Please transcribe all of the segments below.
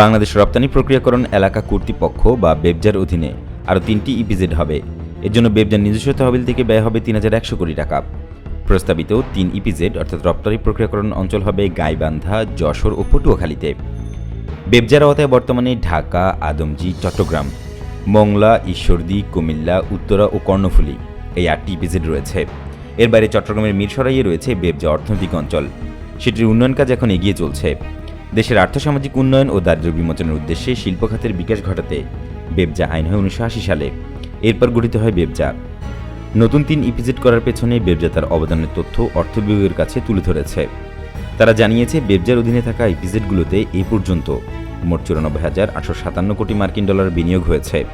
বাংলাদেশ রপ্তানি প্রক্রিয়াকরণ এলাকা কর্তৃপক্ষ বা বেবজার অধীনে আরও তিনটি ইপিজেড হবে। এর জন্য বেবজার নিজস্ব তহবিল থেকে ব্যয় হবে তিন হাজার একশো কোটি টাকা। প্রস্তাবিত তিন ইপিজেড, অর্থাৎ রপ্তানি প্রক্রিয়াকরণ অঞ্চল হবে গাইবান্ধা, যশোর ও পটুয়াখালীতে। বেবজার আওতায় বর্তমানে ঢাকা, আদমজি, চট্টগ্রাম, মংলা, ঈশ্বরদী, কুমিল্লা, উত্তরা ও কর্ণফুলী এই আটটি ইপিজেড রয়েছে। এর বাইরে চট্টগ্রামের মিরসরাইয়ে রয়েছে বেবজা অর্থনৈতিক অঞ্চল। সেটির উন্নয়ন কাজ এখন এগিয়ে চলছে। দেশের আর্থসামাজিক উন্নয়ন ও দারিদ্র্য বিমোচনের উদ্দেশ্যে শিল্প খাতের বিকাশ ঘটাতে বেবজা আইন হয় উনিশশো আশি সালে। এরপর গঠিত হয় বেবজা। নতুন তিন ইপিজেড করার পেছনে বেবজা তার অবদানের তথ্য অর্থ বিভাগের কাছে তুলে ধরেছে। তারা জানিয়েছে, বেবজার অধীনে থাকা ইপিজেডগুলোতে এ পর্যন্ত মোট চুরানব্বই হাজার আটশো সাতান্ন কোটি মার্কিন ডলার বিনিয়োগ হয়েছে।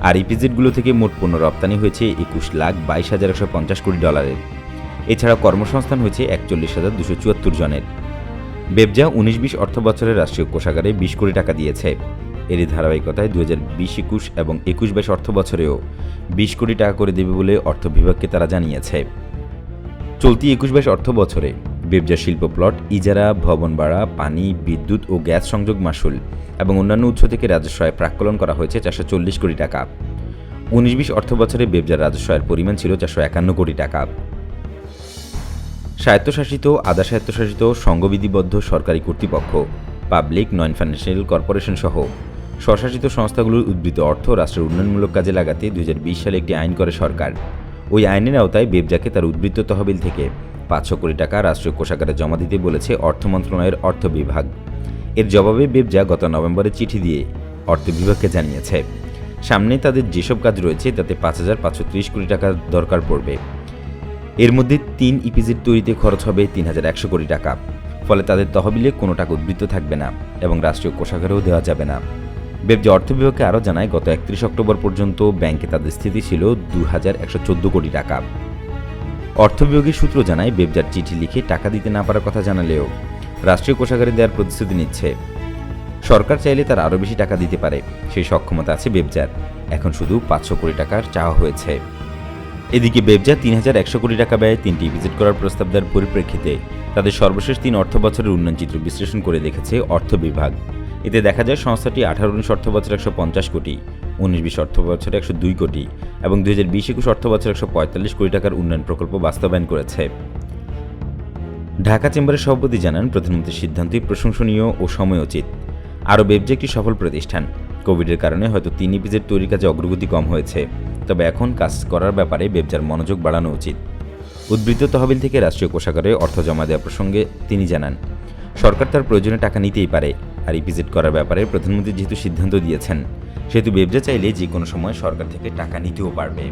আর ইপিজেডগুলো থেকে মোট পণ্য রপ্তানি হয়েছে একুশ লাখ বাইশ হাজার একশো পঞ্চাশ কোটি ডলারের। এছাড়া কর্মসংস্থান হয়েছে একচল্লিশ হাজার দুশো চুয়াত্তর জনের। বেবজা উনিশ বিশ অর্থ বছরের রাষ্ট্রীয় কোষাগারে বিশ কোটি টাকা দিয়েছে। এরই ধারাবাহিকতায় দু হাজার বিশ একুশ এবং একুশ বাইশ অর্থ বছরেও বিশ কোটি টাকা করে দেবে বলে অর্থ বিভাগকে তারা জানিয়েছে। চলতি একুশ বাইশ অর্থ বছরে বেবজা শিল্প প্লট, ইজারা, ভবন ভাড়া, পানি, বিদ্যুৎ ও গ্যাস সংযোগ মাসুল এবং অন্যান্য উৎস থেকে রাজস্ব আয় প্রাক্কলন করা হয়েছে চারশো চল্লিশ কোটি টাকা। উনিশ বিশ অর্থ বছরে বেবজার রাজস্ব আয়ের পরিমাণ ছিল চারশো একান্ন কোটি টাকা। স্বায়ত্তশাসিত, আধা স্বায়ত্তশাসিত, সংঘবিধিবদ্ধ সরকারি কর্তৃপক্ষ, পাবলিক নন ফাইন্যান্সিয়াল কর্পোরেশন সহ স্বশাসিত সংস্থাগুলোর উদ্বৃত্ত অর্থ রাষ্ট্রের উন্নয়নমূলক কাজে লাগাতে দুই হাজার বিশ সালে একটি আইন করে সরকার। ওই আইনের আওতায় বেবজাকে তার উদ্বৃত্ত তহবিল থেকে পাঁচশো কোটি টাকা রাষ্ট্রীয় কোষাগারে জমা দিতে বলেছে অর্থ মন্ত্রণালয়ের অর্থ বিভাগ। এর জবাবে বেবজা গত নভেম্বরে চিঠি দিয়ে অর্থ বিভাগকে জানিয়েছে। সামনে তাদের যেসব কাজ রয়েছে, তাতে পাঁচ হাজার পাঁচশো ত্রিশ কোটি টাকা দরকার পড়বে। এর মধ্যে তিন ইপিজেড তৈরিতে খরচ হবে তিন হাজার একশো কোটি টাকা। ফলে তাদের তহবিলে কোনো টাকা উদ্বৃত্ত থাকবে না এবং রাষ্ট্রীয় কোষাগারেও দেওয়া যাবে না। বেবজা অর্থ বিভাগকে আরও জানায়, গত একত্রিশ অক্টোবর পর্যন্ত ব্যাংকে তাদের স্থিতি ছিল দু হাজার একশো চোদ্দ কোটি টাকা। অর্থ বিভাগের সূত্র জানায় বেবজার চিঠি লিখে টাকা দিতে না পারার কথা জানালেও রাষ্ট্রীয় কোষাগারে দেওয়ার প্রতিশ্রুতি নিচ্ছে। সরকার চাইলে তার আরও বেশি টাকা দিতে পারে, সেই সক্ষমতা আছে বেবজার এখন শুধু পাঁচশো কোটি টাকার চাওয়া হয়েছে। এদিকে বেবজা তিন হাজার একশো কোটি টাকা ব্যয়ে তিনটি ভিজিট করার প্রস্তাব দেওয়ার পরিপ্রেক্ষিতে তাদের সর্বশেষ তিন অর্থ বছরের উন্নয়ন চিত্র বিশ্লেষণ করে দেখেছে অর্থ বিভাগ। এতে দেখা যায় সংস্থাটি আঠারো উনিশ অর্থ বছর একশো পঞ্চাশ কোটি, উনিশ বিশ অর্থ বছরে একশো দুই কোটি এবং দুই হাজার বিশ একুশ অর্থ বছর একশো পঁয়তাল্লিশ কোটি টাকার উন্নয়ন প্রকল্প বাস্তবায়ন করেছে। ঢাকা চেম্বারের সভাপতি জানান, প্রধানমন্ত্রীর সিদ্ধান্তই প্রশংসনীয় ও সময়োচিত আরও বেবজা একটি সফল প্রতিষ্ঠান। কোভিডের কারণে হয়তো তিনি ইপিজেড তৈরির কাজে অগ্রগতি কম হয়েছে। তবে এখন কাজ করার ব্যাপারে বেবজার মনোযোগ বাড়ানো উচিত। উদ্বৃত্ত তহবিল থেকে রাষ্ট্রীয় কোষাগারে অর্থ জমা দেওয়া প্রসঙ্গে তিনি জানান, সরকার তার প্রয়োজনে টাকা নিতেই পারে আর ইপিজেড করার ব্যাপারে প্রধানমন্ত্রী যেহেতু সিদ্ধান্ত দিয়েছেন, সেহেতু বেবজা চাইলে যে কোনো সময় সরকার থেকে টাকা নিতেও পারবে।